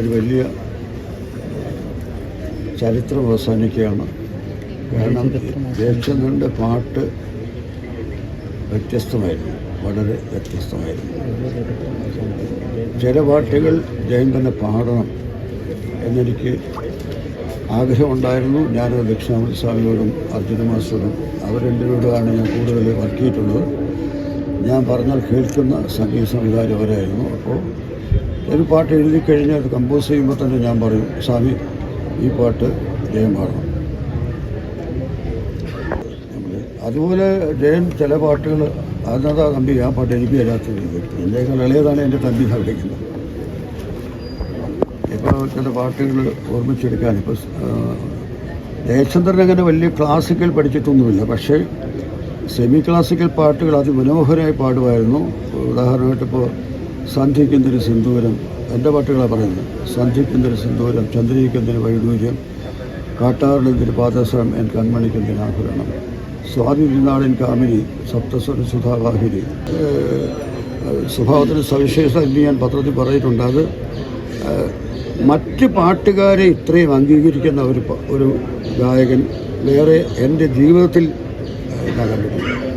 ഒരു വലിയ ചരിത്രം അവസാനിക്കുകയാണ്. കാരണം ജയചന്ദ്രന്റെ പാട്ട് വ്യത്യസ്തമായിരുന്നു വളരെ വ്യത്യസ്തമായിരുന്നു. ചില പാട്ടുകൾ ജയൻ തന്നെ പാടണം എന്നെനിക്ക് ആഗ്രഹമുണ്ടായിരുന്നു. ഞാൻ ദക്ഷിണാമൂർത്തി സ്വാമിയോടും അർജുന മാസ്റ്ററും അവർ ഞാൻ കൂടുതൽ വർക്ക് ചെയ്തിട്ടുള്ളത് ഞാൻ പറഞ്ഞാൽ കേൾക്കുന്ന സംഗീത സംവിധാനം അവരായിരുന്നു. അപ്പോൾ ഒരു പാട്ട് എഴുതി കഴിഞ്ഞാൽ അത് കമ്പോസ് ചെയ്യുമ്പോൾ തന്നെ ഞാൻ പറയും സ്വാമി ഈ പാട്ട് ജയം പാടണം അതുപോലെ ജയൻ ചില പാട്ടുകൾ അതിനകത്താ തമ്പി ആ പാട്ട് എനിക്ക് വരാത്തത് എന്റെ ഇളയതാണ് എന്റെ തമ്പി എന്നാ വിളിക്കുന്നത് ഇപ്പോൾ ചില പാട്ടുകൾ ഓർമ്മിച്ചെടുക്കാൻ ഇപ്പോൾ ജയചന്ദ്രൻ അങ്ങനെ വലിയ ക്ലാസിക്കൽ പഠിച്ചിട്ടൊന്നുമില്ല. പക്ഷേ സെമി ക്ലാസിക്കൽ പാട്ടുകൾ അതിമനോഹരമായി പാടുമായിരുന്നു. ഉദാഹരണമായിട്ട് ഇപ്പോൾ സന്ധ്യയ്ക്കെന്തൊരു സിന്ദൂരം? എന്റെ പാട്ടുകളാണ് പറയുന്നത്. സന്ധ്യക്കെന്തിന് സിന്ദൂരം? ചന്ദ്രികയ്ക്കെന്തൊരു വൈഡൂര്യം? കാട്ടാറിനെന്തിന് പാദസം എൻ കൺമണിക്കെന്തിന് ആഭരണം? സ്വാതി തിരുനാടൻ കാമിനി സപ്തസ്വര സുധാവാഹിനി സ്വഭാവത്തിന് സവിശേഷത എന്ന് ഞാൻ പത്രത്തിൽ പറഞ്ഞിട്ടുണ്ട്. അത് മറ്റ് പാട്ടുകാരെ ഇത്രയും അംഗീകരിക്കുന്ന ഒരു ഒരു ഗായകൻ വേറെ എന്റെ ജീവിതത്തിൽ ഉണ്ടാകാൻ കണ്ടിട്ടില്ല